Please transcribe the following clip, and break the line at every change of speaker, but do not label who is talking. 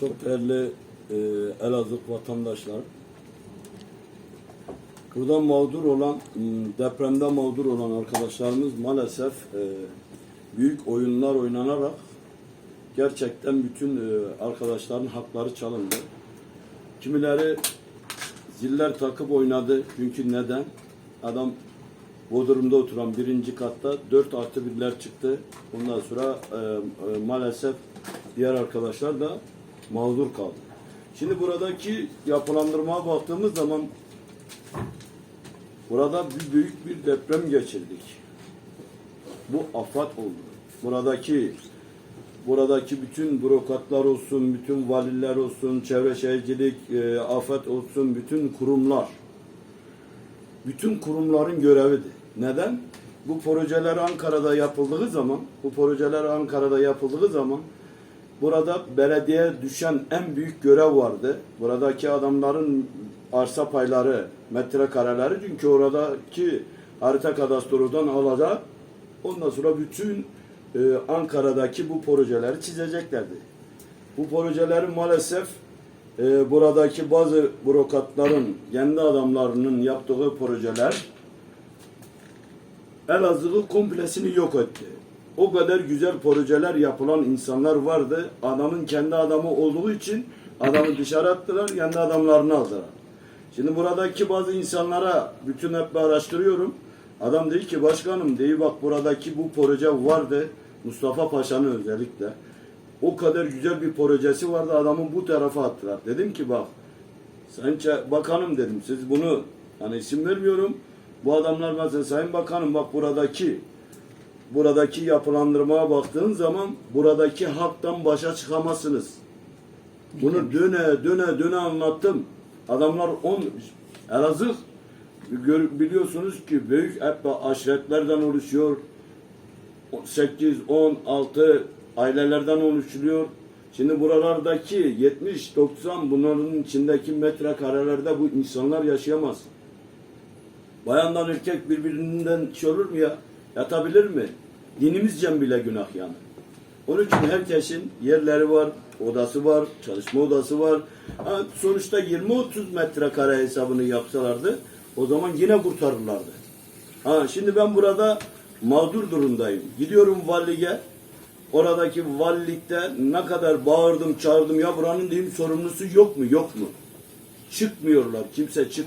Çok değerli e, Elazığ vatandaşlar. Burada mağdur olan, depremde mağdur olan arkadaşlarımız maalesef e, büyük oyunlar oynanarak gerçekten bütün e, arkadaşların hakları çalındı. Kimileri ziller takıp oynadı. Çünkü neden? Adam Bodrum'da oturan birinci katta 4 artı birler çıktı. Ondan sonra e, e, maalesef diğer arkadaşlar da mağdur kaldı. Şimdi buradaki yapılandırmaya baktığımız zaman burada bir büyük bir deprem geçirdik. Bu afat oldu. Buradaki buradaki bütün bürokratlar olsun, bütün valiler olsun, çevre şehircilik, e, afet olsun, bütün kurumlar bütün kurumların görevidir. Neden? Bu projeler Ankara'da yapıldığı zaman, bu projeler Ankara'da yapıldığı zaman burada belediye düşen en büyük görev vardı. Buradaki adamların arsa payları, metrekareleri çünkü oradaki harita kadastrodan alacak. Ondan sonra bütün e, Ankara'daki bu projeleri çizeceklerdi. Bu projeleri maalesef e, buradaki bazı bürokratların, kendi adamlarının yaptığı projeler Elazığ'ı komplesini yok etti. O kadar güzel projeler yapılan insanlar vardı. Adamın kendi adamı olduğu için adamı dışarı attılar, kendi adamlarını aldılar. Şimdi buradaki bazı insanlara bütün hep araştırıyorum. Adam dedi ki başkanım dedi bak buradaki bu proje vardı. Mustafa Paşa'nın özellikle. O kadar güzel bir projesi vardı adamın bu tarafa attılar. Dedim ki bak Sayın Bakanım dedim siz bunu hani isim vermiyorum. Bu adamlar mesela Sayın Bakanım bak buradaki buradaki yapılandırmaya baktığın zaman buradaki halktan başa çıkamazsınız. Bunu döne döne döne anlattım. Adamlar on Elazığ biliyorsunuz ki büyük hep aşiretlerden oluşuyor. 8, 10, 6 ailelerden oluşuyor. Şimdi buralardaki 70, 90 bunların içindeki metrekarelerde bu insanlar yaşayamaz. Bayandan erkek birbirinden şey olur mu ya? Yatabilir mi? Dinimizce bile günah yani. Onun için herkesin yerleri var, odası var, çalışma odası var. Ha, sonuçta 20-30 metrekare hesabını yapsalardı o zaman yine kurtarırlardı. Ha, şimdi ben burada mağdur durumdayım. Gidiyorum valiye. Oradaki valilikte ne kadar bağırdım çağırdım ya buranın diyeyim sorumlusu yok mu yok mu? Çıkmıyorlar. Kimse çık